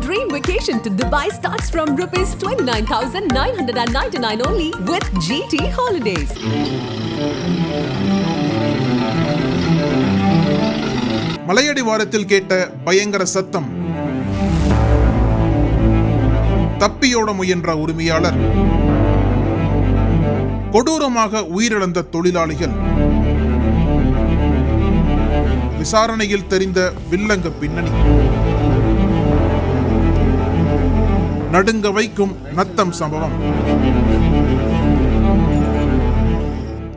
dream vacation to Dubai starts from rupees 29,999 only with GT Holidays. மலையடிவாரத்தில் கேட்ட பயங்கர சத்தம். தப்பியோட முயன்ற உரிமையாளர். கொடூரமாக உயிரிழந்த தொழிலாளிகள். விசாரணையில் தெரிந்த வில்லங்க பின்னணி. நடுங்க வைக்கும் நத்தம் சம்பவம்.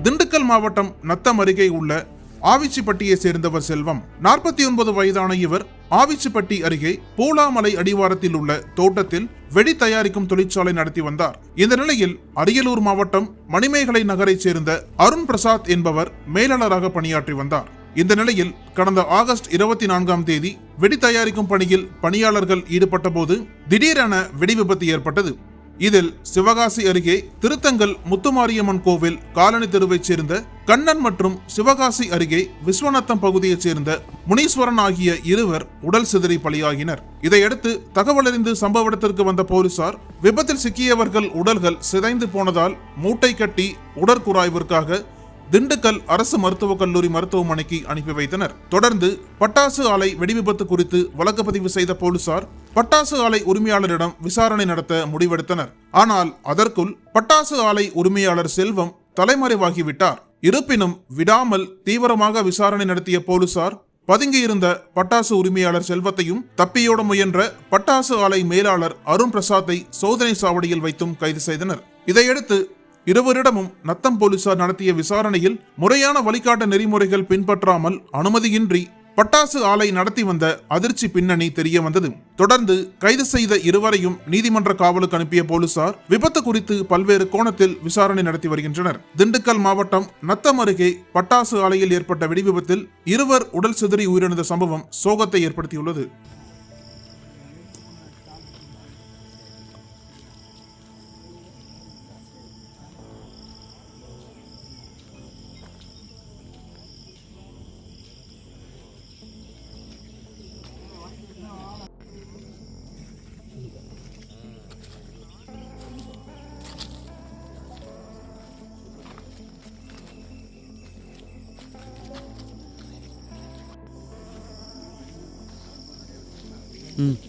திண்டுக்கல் மாவட்டம் நத்தம் அருகே உள்ள ஆவிச்சிப்பட்டியை சேர்ந்தவர் செல்வம் நாற்பத்தி ஒன்பது வயதான இவர் ஆவிச்சிப்பட்டி அருகே பூலாமலை அடிவாரத்தில் உள்ள தோட்டத்தில் வெடி தயாரிக்கும் தொழிற்சாலை நடத்தி வந்தார். இந்த நிலையில் அரியலூர் மாவட்டம் மணிமேகலை நகரைச் சேர்ந்த அருண் பிரசாத் என்பவர் மேலாளராக பணியாற்றி வந்தார். இந்த நிலையில் கடந்த ஆகஸ்ட் இருபத்தி நான்காம் தேதி வெடி தயாரிக்கும் பணியில் பணியாளர்கள் ஈடுபட்ட போது திடீரென வெடி விபத்து ஏற்பட்டது. இதில் சிவகாசி அருகே திருத்தங்கல் முத்துமாரியம்மன் கோவில் காலனி தெருவைச் சேர்ந்த கண்ணன் மற்றும் சிவகாசி அருகே விஸ்வநாத்தம் பகுதியைச் சேர்ந்த முனீஸ்வரன் ஆகிய இருவர் உடல் சிதறி பலியாகினர். இதையடுத்து தகவலறிந்து சம்பவ இடத்திற்கு வந்த போலீசார் விபத்தில் சிக்கியவர்கள் உடல்கள் சிதைந்து போனதால் மூட்டை கட்டி உடற்குறாய்விற்காக திண்டுக்கல் அரசு மருத்துவக் கல்லூரி மருத்துவமனைக்கு அனுப்பி வைத்தனர். தொடர்ந்து பட்டாசு ஆலை வெடிவிபத்து குறித்து வழக்கு பதிவு செய்த போலீசார் பட்டாசு ஆலை உரிமையாளரிடம் விசாரணை நடத்த முடிவெடுத்தனர். ஆனால் அதற்குள் பட்டாசு ஆலை உரிமையாளர் செல்வம் தலைமறைவாகிவிட்டார். இருப்பினும் விடாமல் தீவிரமாக விசாரணை நடத்திய போலீசார் பதுங்கியிருந்த பட்டாசு உரிமையாளர் செல்வத்தையும் தப்பியோட முயன்ற பட்டாசு ஆலை மேலாளர் அருண் பிரசாத்தை சோதனை சாவடியில் வைத்தும் கைது செய்தனர். இதையடுத்து இருவரிடமும் நத்தம் போலீசார் நடத்திய விசாரணையில் முறையான வழிகாட்டு நெறிமுறைகள் பின்பற்றாமல் அனுமதியின்றி பட்டாசு ஆலை நடத்தி வந்த அதிர்ச்சி பின்னணி தெரிய வந்தது. தொடர்ந்து கைது செய்த இருவரையும் நீதிமன்ற காவலுக்கு அனுப்பிய போலீசார் விபத்து குறித்து பல்வேறு கோணத்தில் விசாரணை நடத்தி வருகின்றனர். திண்டுக்கல் மாவட்டம் நத்தம் அருகே பட்டாசு ஆலையில் ஏற்பட்ட வெடிவிபத்தில் இருவர் உடல் சிதறி உயிரிழந்த சம்பவம் சோகத்தை ஏற்படுத்தியுள்ளது. Mm.